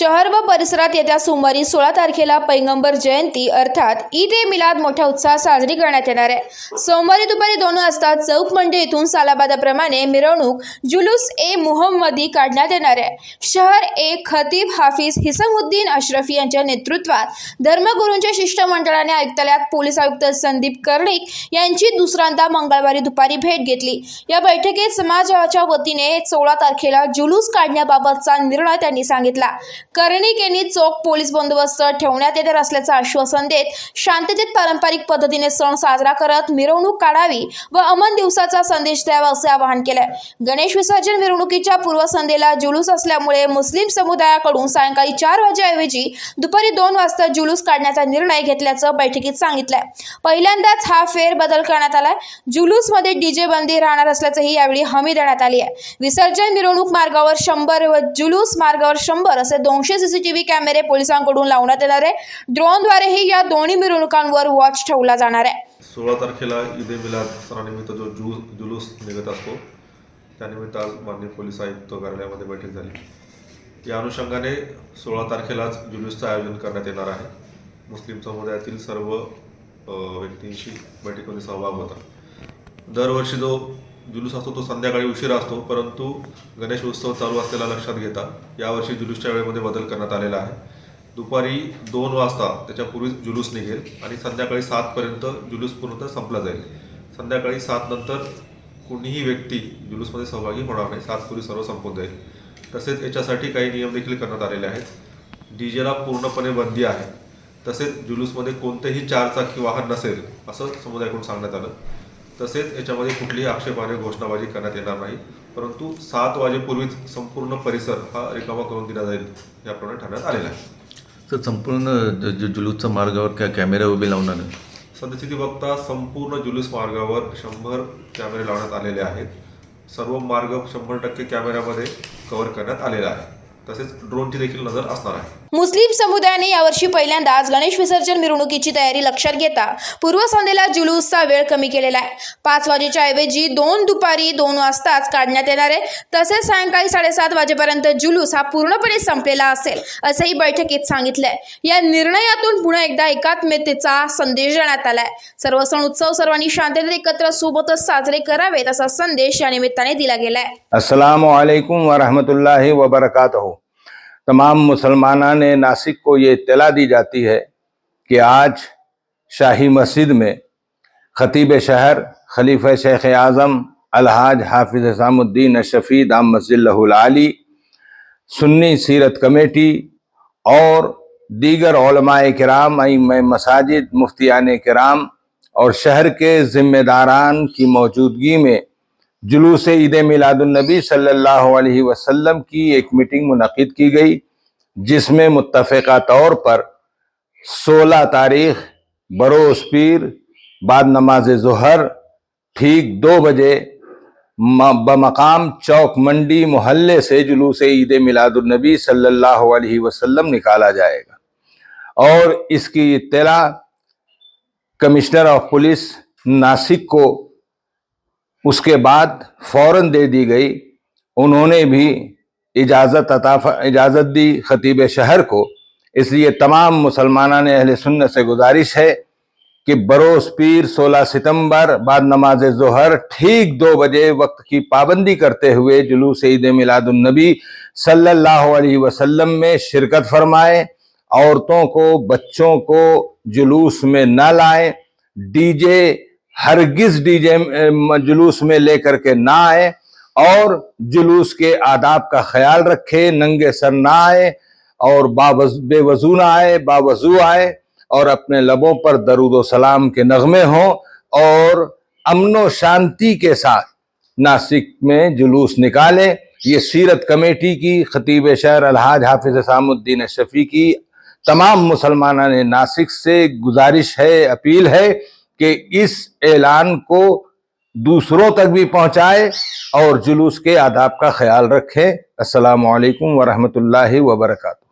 शहर व परिसरात येत्या सोमवारी सोळा तारखेला पैगंबर जयंती अर्थात ईद ए मिलाद मोठ्या उत्साहात साजरी करण्यात येणार आहे. सोमवारी दुपारी दोन वाजता चौक मंडी येथून सालाबादाप्रमाणे मिरवणूक जुलूस ए मुहम्मदी काढण्यात येणार आहे. शहर ए खतीब हाफिज हिसमुद्दीन अशरफी यांच्या नेतृत्वात धर्मगुरूंच्या शिष्टमंडळाने आयुक्तालयात पोलीस आयुक्त संदीप कर्णिक यांची दुसऱ्यांदा मंगळवारी दुपारी भेट घेतली. या बैठकीत समाजाच्या वतीने सोळा तारखेला जुलूस काढण्याबाबतचा निर्णय त्यांनी सांगितला. कर्णिक यांनी चोख पोलीस बंदोबस्त ठेवण्यात येणार असल्याचं आश्वासन देत शांततेत पारंपरिक पद्धतीने सण साजरा करत मिरवणूक काढावी व अमन दिवसाचा संदेश द्यावा असे आवाहन केलंय. गणेश विसर्जन मिरवणुकीच्या पूर्वसंध्येला जुलूस असल्यामुळे मुस्लिम समुदायाकडून सायंकाळी चार वाजेऐवजी दुपारी दोन वाजता जुलूस काढण्याचा निर्णय घेतल्याचं बैठकीत सांगितलंय. पहिल्यांदाच हा फेरबदल करण्यात आलाय. जुलूसमध्ये डीजे बंदी राहणार असल्याचंही यावेळी हमी देण्यात आली आहे विसर्जन मिरवणूक मार्गावर शंभर व जुलूस मार्गावर शंभर असे दोन दोनशे सीसीटीव्ही कॅमेरे पोलिसांकडून लावण्यात येणार आहे. ड्रोनद्वारेही या दोन्ही मिरवणुकांवर वॉच ठेवला जाणार आहे. सोळा तारखेला ईद ए मिलाद सणानिमित्त जो जु जुलूस निघत असतो त्यानिमित्त आज माननीय पोलीस आयुक्त कार्यालयामध्ये बैठक झाली. या अनुषंगाने सोळा तारखेलाच जुलूसचं आयोजन करण्यात येणार आहे. मुस्लिम समुदायातील सर्व व्यक्तींशी बैठकीमध्ये सहभाग होता दरवर्षी जो जुलूस असतो तो संध्याकाळी उशिरा असतो परंतु गणेश उत्सव चालू असलेला लक्षात घेता यावर्षी जुलूसच्या वेळेमध्ये बदल करण्यात आलेला आहे. दुपारी दोन वाजता त्याच्यापूर्वी जुलूस निघेल आणि संध्याकाळी सातपर्यंत जुलूस पूर्णतः संपला जाईल. संध्याकाळी सात नंतर कुणीही व्यक्ती जुलूसमध्ये सहभागी होणार नाही सातपूर्वी सर्व संपून जाईल. तसेच याच्यासाठी काही नियम देखील करण्यात आलेले आहेत. डीजेला पूर्णपणे बंदी आहे. तसेच जुलूसमध्ये कोणतेही चारचाकी वाहन नसेल असं समुदायाकडून सांगण्यात आलं. तसेच याच्यामध्ये कुठलीही आक्षेपाने घोषणाबाजी करण्यात येणार नाही. परंतु सात वाजेपूर्वीच संपूर्ण परिसर हा रिकामा करून दिला जाईल याप्रमाणे ठरवण्यात आलेला आहे. तर संपूर्ण जुलूसच्या मार्गावर काय कॅमेरा उभे लावणार आहे सद्यस्थिती बघता संपूर्ण जुलूस मार्गावर शंभर कॅमेरे लावण्यात आलेले आहेत. सर्व मार्ग शंभर टक्के कॅमेऱ्यामध्ये कव्हर करण्यात आलेला आहे. तसेच ड्रोनची देखील नजर असणार आहे. मुस्लिम समुदायाने यावर्षी पहिल्यांदाच गणेश विसर्जन मिरवणुकीची तयारी लक्षात घेता पूर्वसंध्येला जुलूसचा वेळ कमी केलेला आहे. पाच वाजेच्या ऐवजी दोन दुपारी दोन वाजताच काढण्यात येणार आहे. तसेच सायंकाळी साडेसात वाजेपर्यंत जुलूस हा पूर्णपणे संपलेला असेल असंही बैठकीत सांगितलंय. या निर्णयातून पुन्हा एकदा एकात्मतेचा संदेश देण्यात आलाय. सर्व सण उत्सव सर्वांनी शांततेत एकत्र सोबतच साजरे करावेत असा संदेश या निमित्ताने दिला गेलाय. असलकम वरहमतुल्लाहि تمام مسلمانہ نے ناسک کو یہ اطلاع دی جاتی ہے کہ آج شاہی مسجد میں خطیب شہر خلیفہ شیخ اعظم الحاج حافظ حسام الدین اشفی دام مسجد العالی، سنی سیرت کمیٹی اور دیگر علماء کرام میں مساجد، مفتیان کرام اور شہر کے ذمہ داران کی موجودگی میں جلوس عید میلاد النبی صلی اللہ علیہ وسلم کی ایک میٹنگ منعقد کی گئی، جس میں متفقہ طور پر سولہ تاریخ، بروز پیر، بعد نماز ظہر، ٹھیک دو بجے بمقام چوک منڈی محلے سے جلوس عید میلاد النبی صلی اللہ علیہ وسلم نکالا جائے گا۔ اور اس کی اطلاع کمشنر آف پولیس ناسک کو اس کے بعد فوراً دے دی گئی۔ انہوں نے بھی اجازت عطا اجازت دی خطیب شہر کو۔ اس لیے تمام مسلمانان اہل سنت سے گزارش ہے کہ بروز پیر سولہ ستمبر بعد نماز ظہر ٹھیک دو بجے وقت کی پابندی کرتے ہوئے جلوس عید میلاد النبی صلی اللہ علیہ وسلم میں شرکت فرمائیں عورتوں کو، بچوں کو جلوس میں نہ لائیں۔ ڈی جے में न लाएं डीजे हरगिज डीजे जुलूस में लेकर के ना आए और जुलूस के आदाब का ख्याल रखे नंगे सर ना आए और बावज बेवजू ना आए बावजू आए और अपने लबों पर दरूद सलाम के नगमे हों और अमन शांति के साथ नासिक में जुलूस निकालें ये सीरत कमेटी की खतीब शहर अलहाज हाफिज हसामुद्दीन शफी की तमाम मुसलमाना ने नासिक से गुजारिश है अपील है कि इस ऐलान को दूसरों तक भी पहुंचाए और जुलूस के आदाब का ख्याल रखें। अस्सलाम वालेकुम वरहमतुल्लाहि वबरकातुहू।